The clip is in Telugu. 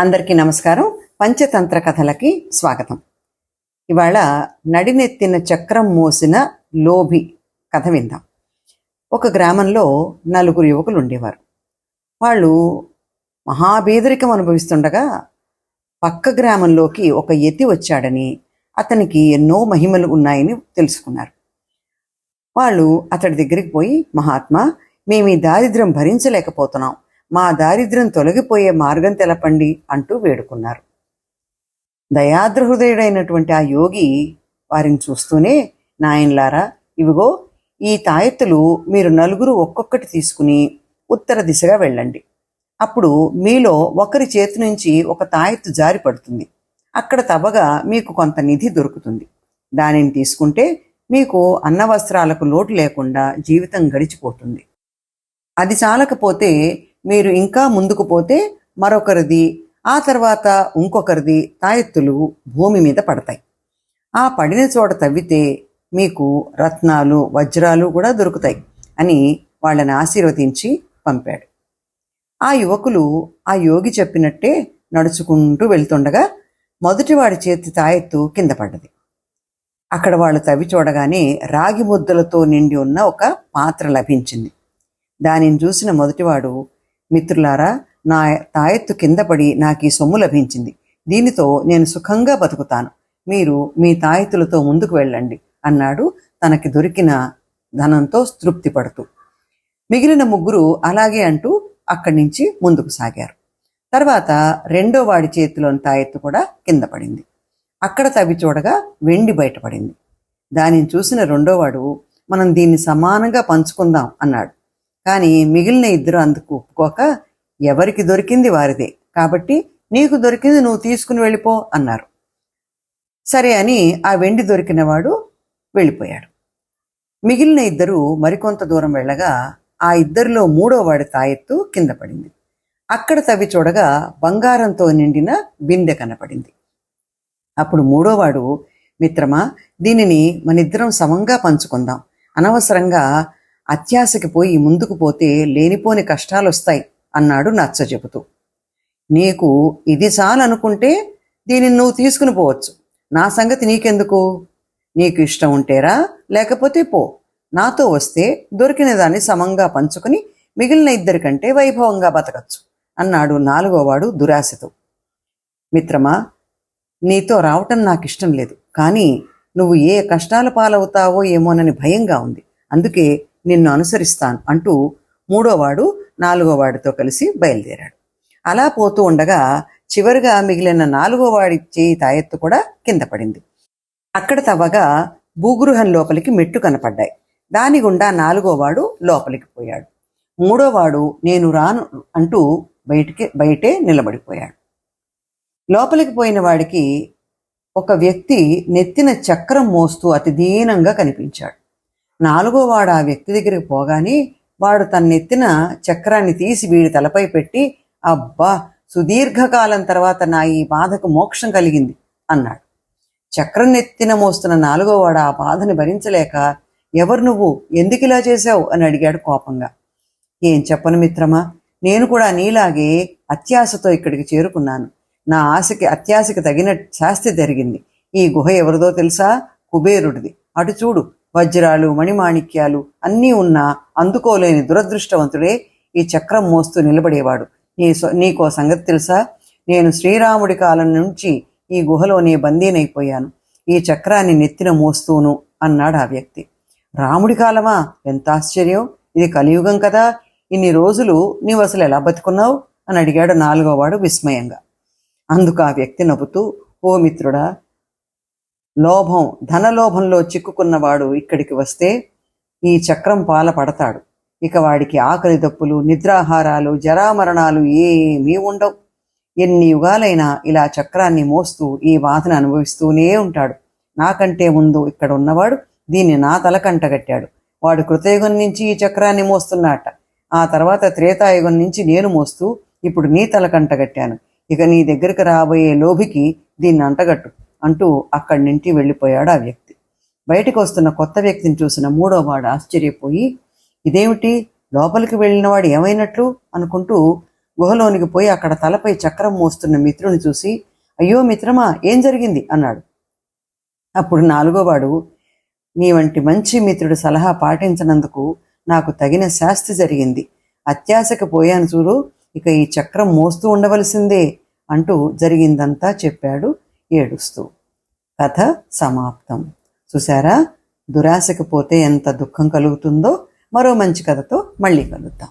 అందరికీ నమస్కారం. పంచతంత్ర కథలకి స్వాగతం. ఇవాళ నడినెత్తిన చక్రం మోసిన లోభి కథ విందాం. ఒక గ్రామంలో నలుగురు యువకులు ఉండేవారు. వాళ్ళు మహాబీదరికం అనుభవిస్తుండగా పక్క గ్రామంలోకి ఒక యతి వచ్చాడని అతనికి ఎన్నో మహిమలు ఉన్నాయని తెలుసుకున్నారు. వాళ్ళు అతడి దగ్గరికి పోయి మహాత్మా మేము ఈ దారిద్ర్యం భరించలేకపోతున్నాం. మా దారిద్ర్యం తొలగిపోయే మార్గం తెలపండి అంటూ వేడుకున్నారు. దయాద్ర హృదయుడైనటువంటి ఆ యోగి వారిని చూస్తూనే నాయన్లారా ఇవిగో ఈ తాయెత్తులు మీరు నలుగురు ఒక్కొక్కటి తీసుకుని ఉత్తర దిశగా వెళ్ళండి. అప్పుడు మీలో ఒకరి చేతి నుంచి ఒక తాయెత్తు జారి పడుతుంది. అక్కడ తవ్వగా మీకు కొంత నిధి దొరుకుతుంది. దానిని తీసుకుంటే మీకు అన్న వస్త్రాలకు లోటు లేకుండా జీవితం గడిచిపోతుంది. అది చాలకపోతే మీరు ఇంకా ముందుకు పోతే మరొకరిది ఆ తర్వాత ఇంకొకరిది తాయెత్తులు భూమి మీద పడతాయి. ఆ పడిన చోట తవ్వితే మీకు రత్నాలు వజ్రాలు కూడా దొరుకుతాయి అని వాళ్ళని ఆశీర్వదించి పంపాడు. ఆ యువకులు ఆ యోగి చెప్పినట్టే నడుచుకుంటూ వెళ్తుండగా మొదటివాడి చేతి తాయెత్తు కింద పడ్డది. అక్కడ వాళ్ళు తవ్వి చూడగానే రాగి ముద్దలతో నిండి ఉన్న ఒక పాత్ర లభించింది. దానిని చూసిన మొదటివాడు మిత్రులారా నా తాయెత్తు కింద పడి నాకు ఈ సొమ్ము లభించింది. దీనితో నేను సుఖంగా బతుకుతాను. మీరు మీ తాయెత్తులతో ముందుకు వెళ్ళండి అన్నాడు తనకి దొరికిన ధనంతో తృప్తి పడుతూ మిగిలిన ముగ్గురు అలాగే అంటూ అక్కడి నుంచి ముందుకు సాగారు. తర్వాత రెండో వాడి చేతిలోని తాయెత్తు కూడా కింద పడింది. అక్కడ తవ్వి చూడగా వెండి బయటపడింది దానిని చూసిన రెండోవాడు మనం దీన్ని సమానంగా పంచుకుందాం అన్నాడు. కానీ మిగిలిన ఇద్దరు అందుకు ఒప్పుకోక ఎవరికి దొరికింది వారిదే. కాబట్టి నీకు దొరికింది నువ్వు తీసుకుని వెళ్ళిపో అన్నారు. సరే అని ఆ వెండి దొరికినవాడు వెళ్ళిపోయాడు. మిగిలిన ఇద్దరు మరికొంత దూరం వెళ్ళగా ఆ ఇద్దరిలో మూడో వాడి తాయెత్తు కింద పడింది. అక్కడ తవ్వి చూడగా బంగారంతో నిండిన బిందె కనపడింది. అప్పుడు మూడోవాడు మిత్రమా దీనిని మనిద్దరం సమంగా పంచుకుందాం. అనవసరంగా అత్యాశకి పోయి ముందుకు పోతే లేనిపోని కష్టాలు వస్తాయి అన్నాడు నచ్చ చెబుతూ. నీకు ఇది చాలనుకుంటే దీనిని నువ్వు తీసుకుని పోవచ్చు. నా సంగతి నీకెందుకు? నీకు ఇష్టం ఉంటేరా లేకపోతే పో. నాతో వస్తే దొరికిన దాన్ని సమంగా పంచుకుని మిగిలిన ఇద్దరికంటే వైభవంగా బతకచ్చు అన్నాడు నాలుగోవాడు దురాశతో. మిత్రమా నీతో రావటం నాకు ఇష్టం లేదు కానీ నువ్వు ఏ కష్టాల పాలవుతావో ఏమోనని భయంగా ఉంది. అందుకే నిన్ను అనుసరిస్తాను అంటూ మూడోవాడు నాలుగోవాడితో కలిసి బయలుదేరాడు. అలా పోతూ ఉండగా చివరిగా మిగిలిన నాలుగోవాడి చేయి తాయెత్తు కూడా కింద పడింది. అక్కడ తవ్వగా భూగృహం లోపలికి మెట్టు కనపడ్డాయి. దాని గుండా నాలుగోవాడు లోపలికి పోయాడు. మూడోవాడు నేను రాను అంటూ బయటికి బయటే నిలబడిపోయాడు. లోపలికి పోయిన వాడికి ఒక వ్యక్తి నెత్తిన చక్రం మోస్తూ అతి దీనంగా కనిపించాడు. నాలుగో వాడు ఆ వ్యక్తి దగ్గరికి పోగానే వాడు తన్నెత్తిన చక్రాన్ని తీసి వీడి తలపై పెట్టి అబ్బా సుదీర్ఘకాలం తర్వాత నా ఈ బాధకు మోక్షం కలిగింది అన్నాడు. చక్రం నెత్తిన మోస్తున్న నాలుగో వాడు ఆ బాధని భరించలేక ఎవరు నువ్వు? ఎందుకు ఇలా చేశావు? అని అడిగాడు కోపంగా. ఏం చెప్పను మిత్రమా నేను కూడా నీలాగే అత్యాశతో ఇక్కడికి చేరుకున్నాను. నా ఆశకి అత్యాశకి తగిన శాస్తి జరిగింది. ఈ గుహ ఎవరిదో తెలుసా? కుబేరుడిది. అటు చూడు వజ్రాలు మణిమాణిక్యాలు అన్నీ ఉన్నా అందుకోలేని దురదృష్టవంతుడే ఈ చక్రం మోస్తూ నిలబడేవాడు. నీ నీకో సంగతి తెలుసా? నేను శ్రీరాముడి కాలం నుంచి ఈ గుహలోనే బందీనైపోయాను. ఈ చక్రాన్ని నెత్తిన మోస్తూను అన్నాడు ఆ వ్యక్తి. రాముడి కాలమా? ఎంత ఆశ్చర్యం! ఇది కలియుగం కదా! ఇన్ని రోజులు నీవు అసలు ఎలా బతుకున్నావు? అని అడిగాడు నాలుగోవాడు విస్మయంగా. అందుకు ఆ వ్యక్తి నవ్వుతూ ఓ మిత్రుడా లోభం ధనలోభంలో చిక్కుకున్నవాడు ఇక్కడికి వస్తే ఈ చక్రం పాల పడతాడు ఇక వాడికి ఆకలి దప్పులు నిద్రాహారాలు జరామరణాలు ఏమీ ఉండవు. ఎన్ని యుగాలైనా ఇలా చక్రాన్ని మోస్తూ ఈ బాధను అనుభవిస్తూనే ఉంటాడు. నాకంటే ముందు ఇక్కడ ఉన్నవాడు దీన్ని నా తల కట్టాడు. వాడు కృతయుగం నుంచి ఈ చక్రాన్ని మోస్తున్నట్ట ఆ తర్వాత త్రేతాయుగం నుంచి నేను మోస్తూ ఇప్పుడు నీ తల కట్టాను. ఇక నీ దగ్గరికి రాబోయే లోభికి దీన్ని అంటగట్టు. అంటూ అక్కడి నుంచి వెళ్ళిపోయాడు ఆ వ్యక్తి. బయటకు వస్తున్న కొత్త వ్యక్తిని చూసిన మూడో వాడు ఆశ్చర్యపోయి ఇదేమిటి? లోపలికి వెళ్ళినవాడు ఏమైనట్లు? అనుకుంటూ గుహలోనికి పోయి అక్కడ తలపై చక్రం మోస్తున్న మిత్రుని చూసి అయ్యో మిత్రమా ఏం జరిగింది? అన్నాడు. అప్పుడు నాలుగోవాడు నీ వంటి మంచి మిత్రుడు సలహా పాటించినందుకు నాకు తగిన శాస్తి జరిగింది. అత్యాశకు పోయాను చూడు ఇక ఈ చక్రం మోస్తూ ఉండవలసిందే అంటూ జరిగిందంతా చెప్పాడు ఏడుస్తూ. కథ సమాప్తం. చూసారా దురాశకు పోతే ఎంత దుఃఖం కలుగుతుందో మరో మంచి కథతో మళ్ళీ కలుద్దాం.